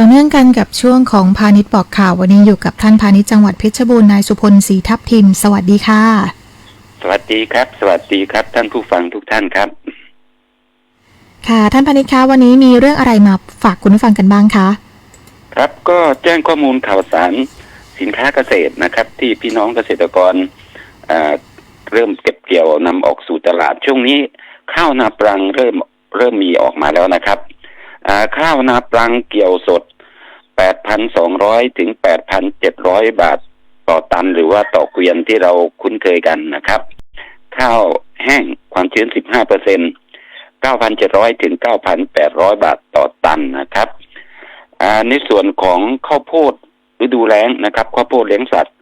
ต่อเนื่องกันกับช่วงของพาณิชย์บอกข่าว วันนี้อยู่กับท่านพาณิชย์จังหวัดเพชรบูรณ์นายสุพลศรีทับทิม สวัสดีค่ะ สวัสดีครับ สวัสดีครับ ท่านผู้ฟังทุกท่านครับ ค่ะ ท่านพาณิชย์คะวันนี้มีเรื่องอะไรมาฝากคุณผู้ฟังกันบ้างคะครับก็แจ้งข้อมูลข่าวสารสินค้าเกษตรนะครับ ที่พี่น้องเกษตรกรอ่าเริ่มเก็บเกี่ยวนำออกสู่ตลาดช่วงนี้ ข้าวนาปรังเริ่มเริ่มมีออกมาแล้วนะครับอ่า ข้าวนาปรังเกี่ยวสด 8,200 ถึง 8,700 บาทต่อตันหรือว่าต่อเกวียนที่เราคุ้นเคยกันนะครับ ข้าวแห้งความชื้น 15เปอร์เซ็น9,700 ถึง 9,800 บาทต่อตันนะครับในส่วนของข้าวโพดฤดูแล้งนะครับ ข้าวโพดเลี้ยงสัตว์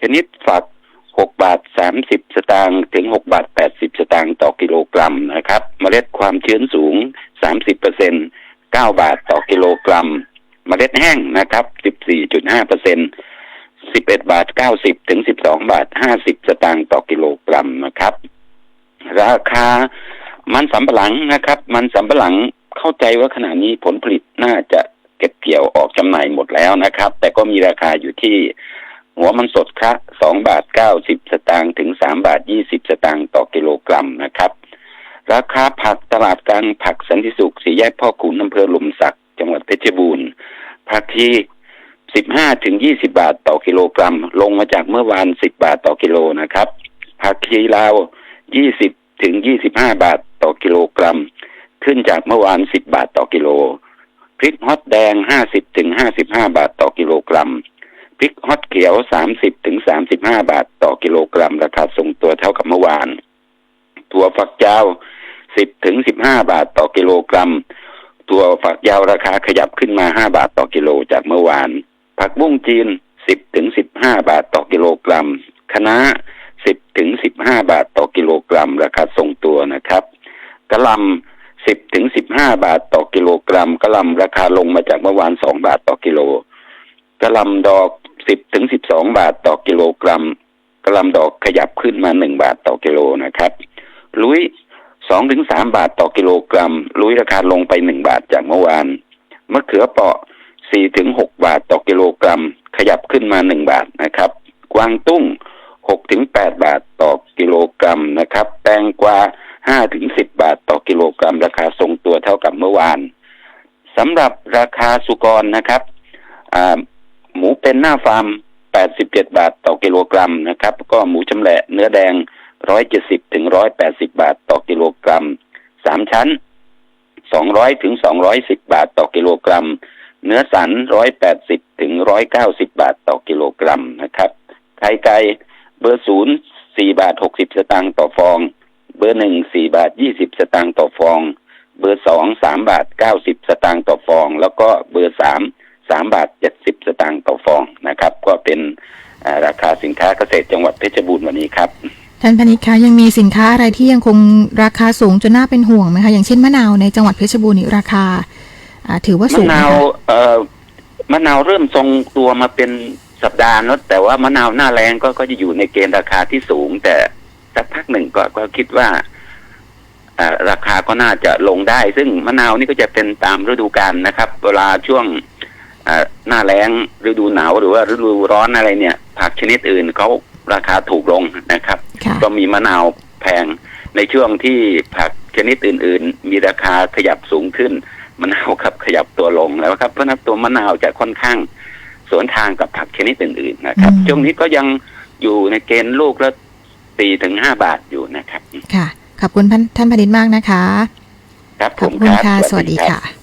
ชนิดฝัก 6 บาท 30 สตางค์ถึง 6 บาท 80 สตางค์ต่อกิโลกรัมนะครับ เมล็ดความชื้นสูง 30เปอร์เซ็น9 บาทต่อกิโลกรัมเมล็ดแห้งนะครับ 14.5เปอร์เซ็น11 บาท 90 ถึง 12 บาท 50 สตางค์ต่อกิโลกรัมนะครับ ราคามันสำปะหลังนะครับ มันสำปะหลังเข้าใจว่าขณะนี้ผลผลิตน่าจะเก็บเกี่ยวออกจำหน่ายหมดแล้วนะครับ แต่ก็มีราคาอยู่ที่หัวมันสดคะสองบาทเก้าสิบสตางค์ถึงสามบาทยี่สิบสตางค์ต่อกิโลกรัมนะครับ ราคาผักตลาดกลางผักสันติสุขสีแยกพ่อขุนอำเภอหลุมสักจังหวัดเพชรบูรณ์ผักที่สิบห้าถึงยี่สิบาทต่อกิโลกรัม ลงมาจากเมื่อวานสิบบาทต่อกิโลนะครับ ผักชีลาวยี่สิบถึงยี่สิบห้าบาทต่อกิโลกรัม ขึ้นจากเมื่อวานสิบบาทต่อกิโล พริกฮอตแดงห้าสิบถึงห้าสิบห้าบาทต่อกิโลกรัม พริกฮอตเขียวสามสิบถึงสามสิบห้าบาทต่อกิโลกรัม ราคาทรงตัวเท่ากับเมื่อวาน ถั่วฝักยาว สิบถึงสิบห้าบาทต่อกิโลกรัมถั่วฝักยาวราคาขยับขึ้นมาห้าบาทต่อกิโลจากเมื่อวาน ผักบุ้งจีนสิบถึงสิบห้าบาทต่อกิโลกรัมคะน้าสิบถึงสิบห้าบาทต่อกิโลกรัม ราคาทรงตัวนะครับกระลำสิบถึงสิบห้าบาทต่อกิโลกรัมกระลำราคาลงมาจากเมื่อวานสองบาทต่อกิโลกระลำดอกสิบถึงสิบสองบาทต่อกิโลกรัมกระลำดอกขยับขึ้นมาหนึ่งบาทต่อกิโลนะครับลุย สองถึงสามบาทต่อกิโลกรัมลุยราคาลงไปหนึ่งบาทจากเมื่อวาน มะเขือเปราะสี่ถึงหกบาทต่อกิโลกรัม ขยับขึ้นมาหนึ่งบาทนะครับ กวางตุ้งหกถึงแปดบาทต่อกิโลกรัมนะครับ แตงกวาห้าถึงสิบบาทต่อกิโลกรัม ราคาทรงตัวเท่ากับเมื่อวานสำหรับราคาสุกรนะครับหมูเป็นหน้าฟาร์มแปดสิบเจ็ดบาทต่อกิโลกรัมนะครับ ก็หมูชำแหละเนื้อแดงร้อยเจ็ดสิบถึงร้อยแปดสิบาทต่อกิโล ชั้นสองร้อยถึงสองร้อยสิบบาทต่อกิโลกรัม เนื้อสันร้อยแปดสิบถึงร้อยเก้าสิบบาทต่อกิโลกรัมนะครับ ไข่ไก่เบอร์ศูนย์สี่บาทหกสิบสตางค์ต่อฟอง เบอร์หนึ่งสี่บาทยี่สิบสตางค์ต่อฟอง เบอร์สองสามบาทเก้าสิบสตางค์ต่อฟอง แล้วก็เบอร์สามสามบาทเจ็ดสิบสตางค์ต่อฟองนะครับ ก็เป็นราคาสินค้าเกษตรจังหวัดเพชรบูรณ์วันนี้ครับ ท่านพาณิชคะยังมีสินค้าอะไรที่ยังคงราคาสูงจนน่าเป็นห่วงไหมคะอย่างเช่นมะนาวในจังหวัดเพชรบูรณ์นี่ราคาถือว่าสูมะนาวเอ่อมะนาวเริ่มทรงตัวมาเป็นสัปดาห์แล้วแต่ว่ามะนาวหน้าแรงก็ก็จะอยู่ในเกณฑ์ราคาที่สูง แต่สักพักหนึ่งก็ก็คิดว่าอ่าราคาก็น่าจะลงได้ ซึ่งมะนาวนี่ก็จะเป็นตามฤดูกาลนะครับ เวลาช่วงอ่าหน้าแรงฤดูหนาวหรือว่าฤดูร้อนอะไรเนี่ย ผักชนิดอื่นเขา ราคาถูกลงนะครับค่ะก็มีมะนาวแพงในช่วงที่ผักชนิดอื่น ๆ มีราคาขยับสูงขึ้นมะนาวครับขยับตัวลงแล้วครับ เพราะฉะนั้นตัวมะนาวจะค่อนข้างสวนทางกับผักชนิดอื่น ๆ นะครับอืมช่วงนี้ก็ยังอยู่ในเกณฑ์ลูกละสี่ถึงห้าบาทอยู่นะครับ ค่ะ ขอบคุณท่านท่านพาณิชย์มากนะคะ ครับขผอบมคุณรับค่ะ สวัสดีรับค่ะ